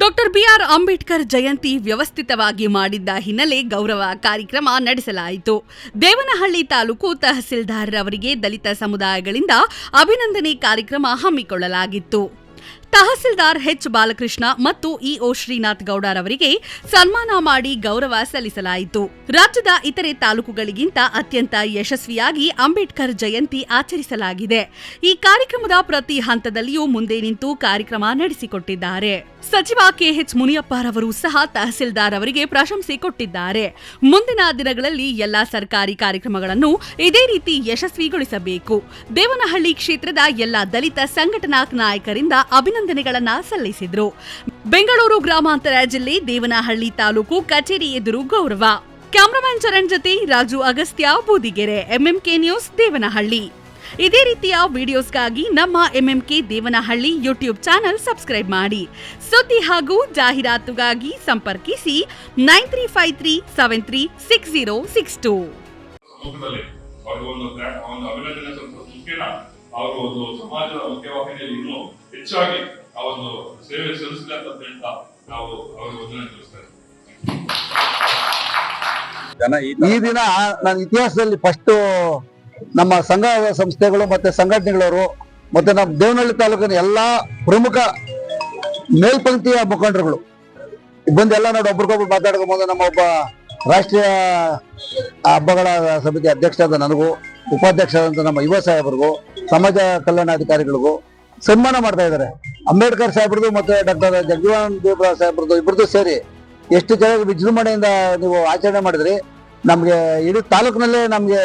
Doctor B R Ambedkar Jayanti ವ್ಯವಸ್ಥಿತವಾಗಿ ಮಾಡಿದ್ದ ಹಿನ್ನೆಲೆ ಗೌರವ ಕಾರ್ಯಕ್ರಮ ನಡೆಸಲಾಯಿತು. ದೇವನಹಳ್ಳಿ ತಾಲೂಕು ತಹಸೀಲ್ದಾರ್ ಅವರಿಗೆ ದಲಿತ ಸಮುದಾಯಗಳಿಂದ ಅಭಿನಂದನೆ ಕಾರ್ಯಕ್ರಮ ಹಮ್ಮಿಕೊಳ್ಳಲಾಗಿತ್ತು. ತಹಸೀಲ್ದಾರ್ ಎಚ್ ಬಾಲಕೃಷ್ಣ ಮತ್ತು ಇಒ ಶ್ರೀನಾಥ್ ಗೌಡರವರಿಗೆ ಸನ್ಮಾನ ಮಾಡಿ ಗೌರವ ಸಲ್ಲಿಸಲಾಯಿತು. ರಾಜ್ಯದ ಇತರೆ ತಾಲೂಕುಗಳಿಗಿಂತ ಅತ್ಯಂತ ಯಶಸ್ವಿಯಾಗಿ ಅಂಬೇಡ್ಕರ್ ಜಯಂತಿ ಆಚರಿಸಲಾಗಿದೆ. ಈ ಕಾರ್ಯಕ್ರಮದ ಪ್ರತಿ ಹಂತದಲ್ಲಿಯೂ ಮುಂದೆ ನಿಂತು ಕಾರ್ಯಕ್ರಮ ನಡೆಸಿಕೊಟ್ಟಿದ್ದಾರೆ. ಸಚಿವ ಕೆಎಚ್ ಮುನಿಯಪ್ಪರವರು ಸಹ ತಹಸೀಲ್ದಾರ್ ಅವರಿಗೆ ಪ್ರಶಂಸೆ ಕೊಟ್ಟಿದ್ದಾರೆ. ಮುಂದಿನ ದಿನಗಳಲ್ಲಿ ಎಲ್ಲಾ ಸರ್ಕಾರಿ ಕಾರ್ಯಕ್ರಮಗಳನ್ನು ಇದೇ ರೀತಿ ಯಶಸ್ವಿಗೊಳಿಸಬೇಕು. ದೇವನಹಳ್ಳಿ ಕ್ಷೇತ್ರದ ಎಲ್ಲಾ ದಲಿತ ಸಂಘಟನಾ ನಾಯಕರಿಂದ ಅಭಿನಂದನೆಗಳನ್ನು ಸಲ್ಲಿಸಿದರು. ಬೆಂಗಳೂರು ಗ್ರಾಮಾಂತರ ಜಿಲ್ಲೆ ದೇವನಹಳ್ಳಿ ತಾಲೂಕು ಕಚೇರಿ ಎದುರು ಗೌರವ. ಕ್ಯಾಮರಾಮನ್ ಚರಣ್ ಜೊತೆ Raju Agastya Budigere. MMK news Devanahalli. ಇದೇ ರೀತಿಯ ವಿಡಿಯೋಸ್ಗಾಗಿ ನಮ್ಮ MMK Devanahalli YouTube channel subscribe ಮಾಡಿ. ಸುದ್ದಿ ಹಾಗೂ ಜಾಹೀರಾತುಗಾಗಿ ಸಂಪರ್ಕಿಸಿ nine three five three seven three six zero six two. ಒಂದು ಗ್ರಾ- ಒಂದು ಅಭಿನಂದನೆ ಸ್ವಲ್ಪ ಮುಖ್ಯನ ಅವರು ಒಂದು ಸಮಾಜದ ಮುಖ್ಯವಾಹಿನಿಯಲ್ಲಿ ಇನ್ನೂ ಹೆಚ್ಚಾಗಿ ಆ ಒಂದು ಸೇವೆ ಸಲ್ಲಿಸಲಿ ಅಂತ ಹೇಳ್ತಾ ನಾವು ಅವ್ರಿಗೆ ವಂದನೆ ತಿಳಿಸ್ತಾ ಇದ್ದೀವಿ. ಜನ ಈ ಈ ದಿನ ನನ್ನ ಇತಿಹಾಸದಲ್ಲಿ ಫಸ್ಟ್ ನಮ್ಮ ಸಂಘ ಸಂಸ್ಥೆಗಳು ಮತ್ತೆ ಸಂಘಟನೆಗಳವರು ಮತ್ತೆ ನಮ್ಮ ದೇವನಹಳ್ಳಿ ತಾಲೂಕಿನ ಎಲ್ಲಾ ಪ್ರಮುಖ ಮೇಲ್ಪಂಕ್ತಿಯ ಮುಖಂಡರುಗಳು. ಬಂದು ಎಲ್ಲ ನೋಡಿ ಒಬ್ರಿಗೊಬ್ರು ಮಾತಾಡ್ಕೊಂಬೋದು ನಮ್ಮ ಒಬ್ಬ ರಾಷ್ಟ್ರೀಯ ಹಬ್ಬಗಳ ಸಮಿತಿ ಅಧ್ಯಕ್ಷರಾದ ನನಗೂ, ಉಪಾಧ್ಯಕ್ಷರಾದಂತ ನಮ್ಮ ಯುವ ಸಾಹೇಬರಿಗೂ, ಸಮಾಜ ಕಲ್ಯಾಣಾಧಿಕಾರಿಗಳಿಗೂ ಸನ್ಮಾನ ಮಾಡ್ತಾ ಇದ್ದಾರೆ. ಅಂಬೇಡ್ಕರ್ ಸಾಹೇಬ್ರದ್ದು ಮತ್ತೆ ಡಾಕ್ಟರ್ ಜಗಜೀವನ್ ದೇವರಾವ್ ಸಾಹೇಬ್ರದ್ದು ಇಬ್ಬರದ್ದು ಸೇರಿ ಎಷ್ಟು ಚೆನ್ನಾಗಿ ವಿಜೃಂಭಣೆಯಿಂದ ನೀವು ಆಚರಣೆ ಮಾಡಿದ್ರಿ, ನಮಗೆ ಇಡೀ ತಾಲೂಕಿನಲ್ಲೇ ನಮ್ಗೆ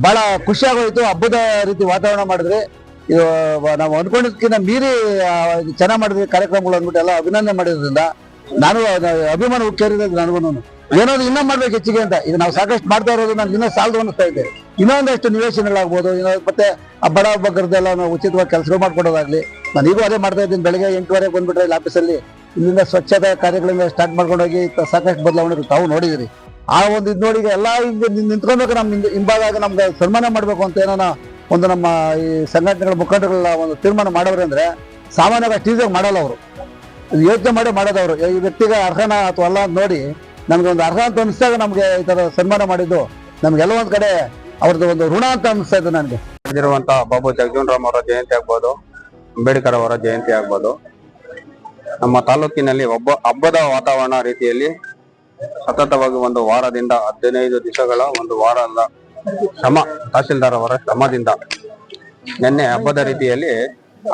ಬಹಳ ಖುಷಿ ಆಗೋಯ್ತು ಹಬ್ಬದ ರೀತಿ ವಾತಾವರಣ ಮಾಡಿದ್ರಿ. ಇದು ನಾವು ಅನ್ಕೊಂಡಿದ್ದಕ್ಕಿಂತ ಮೀರಿ ಚೆನ್ನಾಗಿ ಮಾಡಿದ್ರಿ, ಕಾರ್ಯಕ್ರಮಗಳು ಅಂದ್ಬಿಟ್ಟು ಎಲ್ಲ ಅಭಿನಂದನೆ ಮಾಡಿದ್ರಿಂದ ನಾನು ಅಭಿಮಾನ ಉಕ್ಕೇರಿದೆ ನನಗೂ ಏನಾದ್ರು ಇನ್ನೂ ಮಾಡ್ಬೇಕು ಹೆಚ್ಚಿಗೆ ಅಂತ. ಇದು ನಾವು ಸಾಕಷ್ಟು ಮಾಡ್ತಾ ಇರೋದು ನಾನು ಇನ್ನೂ ಸಾಲದು ಅನ್ನಿಸ್ತಾ ಇದ್ದೆ ಇನ್ನೊಂದಷ್ಟು ನಿವೇಶನಗಳಾಗ್ಬೋದು, ಇನ್ನೊಂದು ಮತ್ತೆ ಆ ಬಡ ಬಗ್ಗರದೆಲ್ಲ ನಾವು ಉಚಿತವಾಗಿ ಕೆಲಸಗಳು ಮಾಡ್ಕೊಡೋದಾಗ್ಲಿ, ನಾನು ಈಗ ಅದೇ ಮಾಡ್ತಾ ಇದ್ದೀನಿ. ಬೆಳಗ್ಗೆ ಎಂಟುವರೆಗೆ ಬಂದ್ಬಿಟ್ರೆ ಇಲ್ಲಿ ಆಫೀಸಲ್ಲಿ ಇಲ್ಲಿಂದ ಸ್ವಚ್ಛತಾ ಕಾರ್ಯಗಳಿಂದ ಸ್ಟಾರ್ಟ್ ಮಾಡ್ಕೊಂಡು ಹೋಗಿ ತ- ಸಾಕಷ್ಟು ಬದಲಾವಣೆ ತಾವು ನೋಡಿದಿರಿ. ಆ ಒಂದು ಇದು ನೋಡಿ ಎಲ್ಲ ನಿಂತ್- ನಿಂತ್ಕೊಬೇಕು ನಮ್ಮ ಹಿಂಭಾಗ ನಮ್ಗೆ ಸನ್ಮಾನ ಮಾಡಬೇಕು ಅಂತ ಏನೋ ಒಂದು ನಮ್ಮ ಈ ಸಂಘಟನೆಗಳ ಮುಖಂಡಗಳ ಒಂದು ತೀರ್ಮಾನ ಮಾಡೋರು ಅಂದ್ರೆ ಸಾಮಾನ್ಯವಾಗಿ ಈಸಿಯಾಗಿ ಮಾಡಲ್ಲ ಅವರು. ಯೋಚನೆ ಮಾಡಿ ಮಾಡೋದವರು ಈ ವ್ಯಕ್ತಿಗೆ ಅರ್ಹನ ಅಥವಾ ಅಲ್ಲ ಅಂತ ನೋಡಿ ನಮಗೆ ಒಂದು ಅರ್ಹ ಅಂತ ಅನಿಸಿದಾಗ ನಮಗೆ ಈ ಥರ ಸನ್ಮಾನ ಮಾಡಿದ್ದು ನಮ್ಗೆಲ್ಲ ಒಂದ್ ಕಡೆ ಅವ್ರದ್ದು ಒಂದು ಋಣ ಅಂತ ಅನಿಸ್ತಾ ಇದೆ ನನಗೆ. ಇರುವಂತಹ ಬಾಬು ಜಗಜೀವನ್ ರಾಮ್ ಅವರ ಜಯಂತಿ ಆಗ್ಬೋದು, ಅಂಬೇಡ್ಕರ್ ಅವರ ಜಯಂತಿ ಆಗ್ಬೋದು. ನಮ್ಮ ತಾಲೂಕಿನಲ್ಲಿ ಒಬ್ಬ ಹಬ್ಬದ ವಾತಾವರಣ ರೀತಿಯಲ್ಲಿ ಸತತವಾಗಿ ಒಂದು ವಾರದಿಂದ ಹದಿನೈದು ದಿವಸಗಳ ಒಂದು ವಾರದ ಶ್ರಮ ತಹಸೀಲ್ದಾರ್ ಅವರ ಶ್ರಮದಿಂದ ನಿನ್ನೆ ಹಬ್ಬದ ರೀತಿಯಲ್ಲಿ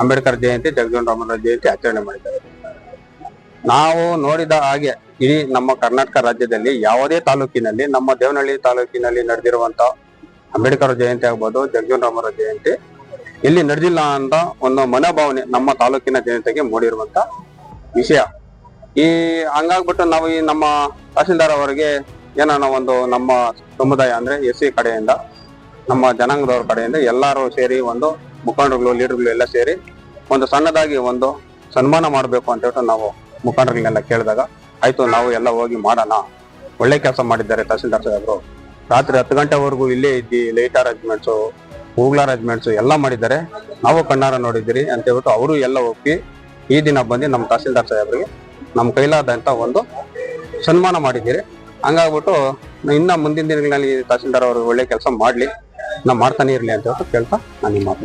ಅಂಬೇಡ್ಕರ್ ಜಯಂತಿ, ಜಗಜೀವನ್ ರಾಮರ ಜಯಂತಿ ಆಚರಣೆ ಮಾಡಿದ್ದಾರೆ. ನಾವು ನೋಡಿದ ಹಾಗೆ ಇಡೀ ನಮ್ಮ ಕರ್ನಾಟಕ ರಾಜ್ಯದಲ್ಲಿ ಯಾವುದೇ ತಾಲೂಕಿನಲ್ಲಿ, ನಮ್ಮ ದೇವನಹಳ್ಳಿ ತಾಲೂಕಿನಲ್ಲಿ ನಡೆದಿರುವಂತ ಅಂಬೇಡ್ಕರ್ ಜಯಂತಿ ಆಗ್ಬೋದು, ಜಗಜೀವನ್ ರಾಮರ ಜಯಂತಿ ಇಲ್ಲಿ ನಡೆದಿಲ್ಲ ಅಂತ ಒಂದು ಮನೋಭಾವನೆ ನಮ್ಮ ತಾಲೂಕಿನ ಜನತೆಗೆ ಮೂಡಿರುವಂತ ವಿಷಯ. ಈ ಹಂಗಾಗ್ಬಿಟ್ಟು ನಾವು ಈ ನಮ್ಮ ತಹಸೀಲ್ದಾರ್ ಅವರಿಗೆ ಏನಾನ ಒಂದು ನಮ್ಮ ಸಮುದಾಯ ಅಂದ್ರೆ ಎಸ್ ಸಿ ಕಡೆಯಿಂದ, ನಮ್ಮ ಜನಾಂಗದವ್ರ ಕಡೆಯಿಂದ ಎಲ್ಲರೂ ಸೇರಿ ಒಂದು ಮುಖಂಡರುಗಳು, ಲೀಡರ್ಗಳು ಎಲ್ಲ ಸೇರಿ ಒಂದು ಸಣ್ಣದಾಗಿ ಒಂದು ಸನ್ಮಾನ ಮಾಡಬೇಕು ಅಂತ ಹೇಳ್ಬಿಟ್ಟು ನಾವು ಮುಖಂಡರುಗಳನ್ನೆಲ್ಲ ಕೇಳಿದಾಗ, ಆಯ್ತು, ನಾವು ಎಲ್ಲ ಹೋಗಿ ಮಾಡೋಣ. ಒಳ್ಳೆ ಕೆಲಸ ಮಾಡಿದ್ದಾರೆ ತಹಸೀಲ್ದಾರ್ ಸಾಹೇಬರು. ರಾತ್ರಿ ಹತ್ತು ಗಂಟೆವರೆಗೂ ಇಲ್ಲೇ ಇದ್ದಿ ಲೈಟ್ ಅರೇಂಜ್ಮೆಂಟ್ಸು ಹೂಗ್ಲ ಅರೇಂಜ್ಮೆಂಟ್ಸು ಎಲ್ಲ ಮಾಡಿದ್ದಾರೆ. ನಾವು ಕಣ್ಣಾರ ನೋಡಿದ್ದೀರಿ ಅಂತ ಹೇಳ್ಬಿಟ್ಟು ಅವರು ಎಲ್ಲ ಒಪ್ಪಿ ಈ ದಿನ ಬಂದು ನಮ್ಮ ತಹಸೀಲ್ದಾರ್ ಸಾಹೇಬ್ರಿಗೆ ನಮ್ಮ ಕೈಲಾದಂಥ ಒಂದು ಸನ್ಮಾನ ಮಾಡಿದ್ದೀರಿ. ಹಂಗಾಗ್ಬಿಟ್ಟು ಇನ್ನ ಮುಂದಿನ ದಿನಗಳಲ್ಲಿ ತಹಸೀಲ್ದಾರ್ ಅವರು ಒಳ್ಳೆ ಕೆಲಸ ಮಾಡ್ಲಿ. ನಾ ಮಾಡ್ತಾನೆ ಇರ್ಲಿ ಅಂತ ಹೇಳ್ತಾ ನಾನು ನಿಮ್ಮ ಮಾತು